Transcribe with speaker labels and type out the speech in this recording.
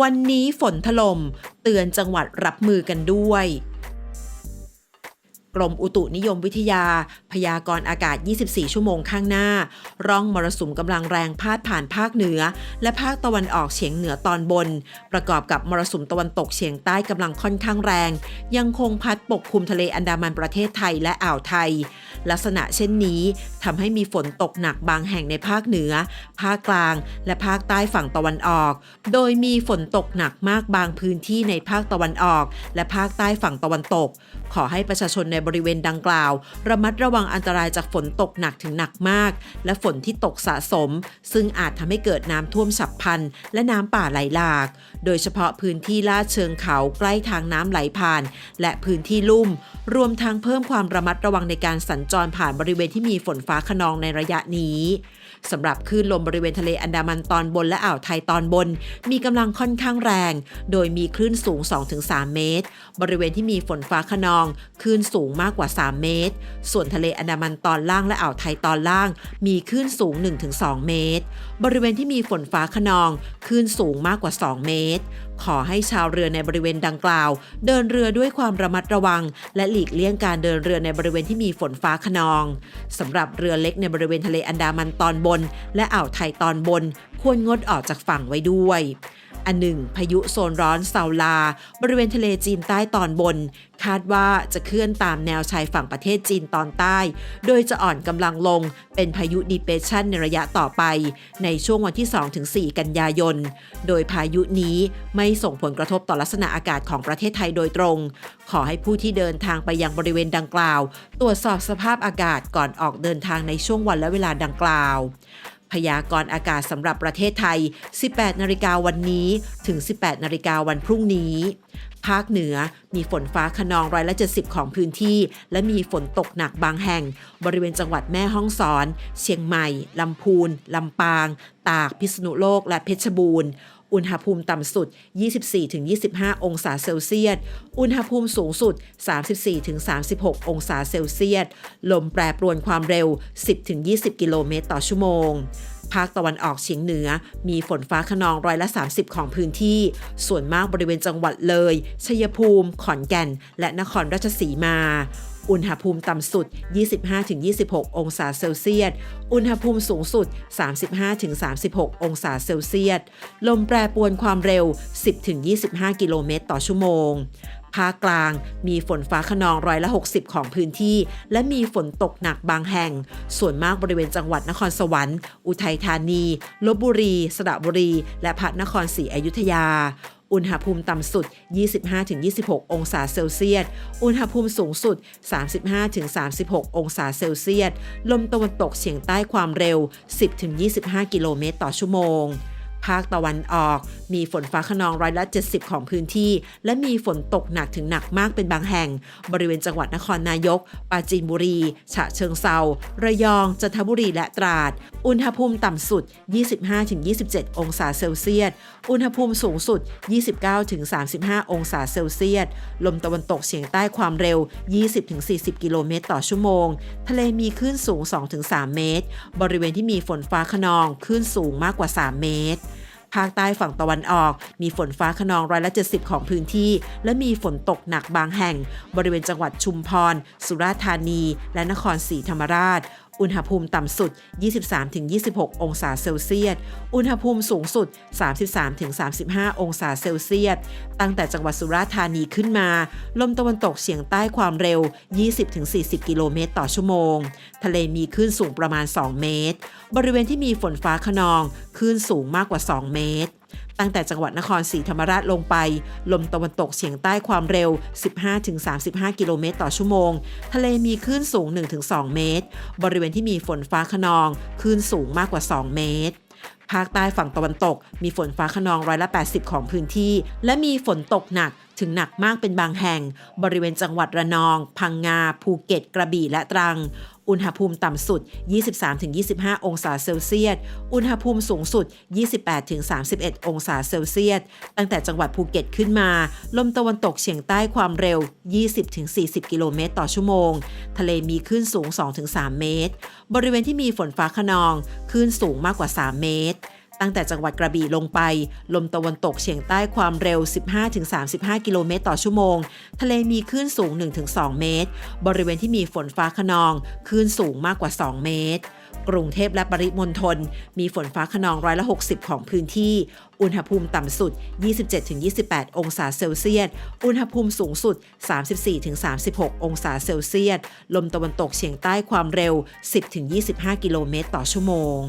Speaker 1: วันนี้ฝนถล่มเตือนจังหวัดรับมือกันด้วย กรมอุตุนิยมวิทยา พยากรณ์อากาศ 24 ชั่วโมงข้างหน้า ร่องมรสุมกำลังแรงพาดผ่านภาคเหนือ และภาคตะวันออกเฉียงเหนือตอนบน ประกอบกับมรสุมตะวันตกเฉียงใต้กำลังค่อนข้างแรง ยังคงพัดปกคลุมทะเลอันดามันประเทศไทยและอ่าวไทย ลักษณะเช่นนี้ทำให้มีฝนตกหนักบางแห่งในภาคเหนือ ภาคกลาง และภาคใต้ฝั่งตะวันออก โดยมีฝนตกหนักมากบางพื้นที่ในภาคตะวันออก และภาคใต้ฝั่งตะวันตก ขอให้ประชาชนในบริเวณดังกล่าว ระมัดระวังอันตรายจากฝนตกหนักถึงหนักมาก และฝนที่ตกสะสม ซึ่งอาจทำให้เกิดน้ำท่วมฉับพลัน และน้ำป่าไหลหลาก โดยเฉพาะพื้นที่ลาดเชิงเขาใกล้ทางน้ำไหลผ่าน และพื้นที่ลุ่ม รวมทั้งเพิ่มความระมัดระวังในการสัญจรผ่านบริเวณที่มีฝนฟ้าขนองในระยะนี้ สำหรับคลื่นลมบริเวณทะเลอันดามันตอนบนและอ่าวไทยตอนบน มีกำลังค่อนข้างแรง โดยมีคลื่นสูง 2-3 เมตร บริเวณที่มีฝนฟ้าขนองคลื่นสูงมากกว่า 3 เมตร ส่วนทะเลอันดามันตอนล่างและอ่าวไทยตอนล่าง มีคลื่นสูง 1-2 เมตร บริเวณที่มีฝนฟ้าขนองคลื่นสูงมากกว่า 2 เมตร ขอให้ชาวเรือในบริเวณดังกล่าว เดินเรือด้วยความระมัดระวัง และหลีกเลี่ยงการเดินเรือในบริเวณที่มีฝนฟ้าขนองสำหรับเรือเล็กในบริเวณทะเลอันดามันตอนบน และอ่าวไทยตอนบน ควรงดออกจากฝั่งไว้ด้วย อันหนึ่ง พายุโซนร้อนเซาลา บริเวณทะเลจีนใต้ตอนบน คาดว่าจะเคลื่อนตามแนวชายฝั่งประเทศจีนตอนใต้ โดยจะอ่อนกำลังลงเป็นพายุดีเปรสชันในระยะต่อไป ในช่วงวันที่ 2-4 กันยายน โดยพายุนี้ไม่ส่งผลกระทบต่อลักษณะอากาศของประเทศไทยโดยตรง ขอให้ผู้ที่เดินทางไปยังบริเวณดังกล่าว ตรวจสอบสภาพอากาศก่อนออกเดินทางในช่วงวันและเวลาดังกล่าว พยากรณ์อากาศสำหรับประเทศไทย 18 นาฬิกาวันนี้ถึง 18 นาฬิกาวันพรุ่งนี้ ภาคเหนือมีฝนฟ้าขนองร้อยละ70 ของพื้นที่ และมีฝนตกหนักบางแห่ง บริเวณจังหวัดแม่ฮ่องสอน เชียงใหม่ ลำพูน ลำปาง ตาก พิษณุโลก และเพชรบูรณ์ อุณหภูมิต่ำสุด 24-25 องศาเซลเซียส อุณหภูมิสูงสุด 34-36 องศาเซลเซียส ลมแปรปรวนความเร็ว 10-20 กิโลเมตรต่อชั่วโมงภาคตะวันออกเฉียงเหนือ มีฝนฟ้าขนองร้อยละ 30 ของพื้นที่ ส่วนมากบริเวณจังหวัดเลย ชัยภูมิ ขอนแก่น และนครราชสีมา อุณหภูมิต่ำสุด 25-26 องศาเซลเซียส อุณหภูมิสูงสุด 35-36 องศาเซลเซียส ลมแปรปรวนความเร็ว 10-25 กิโลเมตรต่อชั่วโมงภาคกลางมีฝนฟ้าขนองร้อยละ 60 ของพื้นที่ และมีฝนตกหนักบางแห่ง ส่วนมากบริเวณจังหวัดนครสวรรค์ อุทัยธานี ลบบุรี สระบุรี และพระนครศรีอยุธยา อุณหภูมิต่ำสุด 25-26 องศาเซลเซียส อุณหภูมิสูงสุด 35-36 องศาเซลเซียส ลมตะวันตกเฉียงใต้ความเร็ว 10-25 กิโลเมตรต่อชั่วโมง ภาคตะวันออก มีฝนฟ้าขนองร้อยละ 70 ของพื้นที่ และมีฝนตกหนักถึงหนักมากเป็นบางแห่ง บริเวณจังหวัดนครนายก ปราจีนบุรี ฉะเชิงเซาระยอง จันทบุรีและตราด อุณหภูมิต่ำสุด 25-27 องศาเซลเซียส อุณหภูมิสูงสุด 29-35 องศาเซลเซียส ลมตะวันตกเฉียงใต้ความเร็ว 20-40 กิโลเมตรต่อชั่วโมง ทะเลมีคลื่นสูง 2-3 เมตร บริเวณที่มีฝนฟ้าขนอง คลื่นสูงมากกว่า 3 เมตร ภาคใต้ฝั่งตะวันออก มีฝนฟ้าขนองร้อยละ 70 ของพื้นที่ และมีฝนตกหนักบางแห่ง บริเวณจังหวัดชุมพร สุราษฎร์ธานี และนครศรีธรรมราช อุณหภูมิต่ำสุด 23-26 องศาเซลเซียส อุณหภูมิสูงสุด 33-35 องศาเซลเซียส ตั้งแต่จังหวัดสุราษฎร์ธานีขึ้นมา ลมตะวันตกเฉียงใต้ความเร็ว 20-40 กิโลเมตรต่อชั่วโมง ทะเลมีคลื่นสูงประมาณ 2 เมตร บริเวณที่มีฝนฟ้าขนอง คลื่นสูงมากกว่า 2 เมตร ตั้งแต่จังหวัดนครศรีธรรมราชลงไป ลมตะวันตกเฉียงใต้ความเร็ว 15-35 กิโลเมตรต่อชั่วโมง ทะเลมีคลื่นสูง 1-2 เมตร บริเวณที่มีฝนฟ้าขนองคลื่นสูงมากกว่า 2 เมตรภาคใต้ฝั่งตะวันตก มีฝนฟ้าขนองร้อยละ 80 ของพื้นที่ และมีฝนตกหนักถึงหนักมากเป็นบางแห่ง บริเวณจังหวัดระนอง พังงา ภูเก็ต กระบี่และตรัง อุณหภูมิต่ำสุด 23-25 องศาเซลเซียส อุณหภูมิสูงสุด 28-31 องศาเซลเซียส ตั้งแต่จังหวัดภูเก็ตขึ้นมา ลมตะวันตกเฉียงใต้ความเร็ว 20-40 กิโลเมตรต่อชั่วโมง ทะเลมีคลื่นสูง 2-3 เมตร บริเวณที่มีฝนฟ้าขนอง คลื่นสูงมากกว่า 3 เมตร ตั้งแต่จังหวัดกระบี่ลงไป ลมตะวันตกเฉียงใต้ความเร็ว 15-35 กิโลเมตรต่อชั่วโมง ทะเลมีคลื่นสูง 1-2 เมตร บริเวณที่มีฝนฟ้าขนอง คลื่นสูงมากกว่า 2 เมตร กรุงเทพและปริมณฑลมีฝนฟ้าขนองร้อยละ 60 ของพื้นที่ อุณหภูมิต่ำสุด 27-28 องศาเซลเซียส อุณหภูมิสูงสุด 34-36 องศาเซลเซียส ลมตะวันตกเฉียงใต้ความเร็ว 10-25 กิโลเมตรต่อชั่วโมง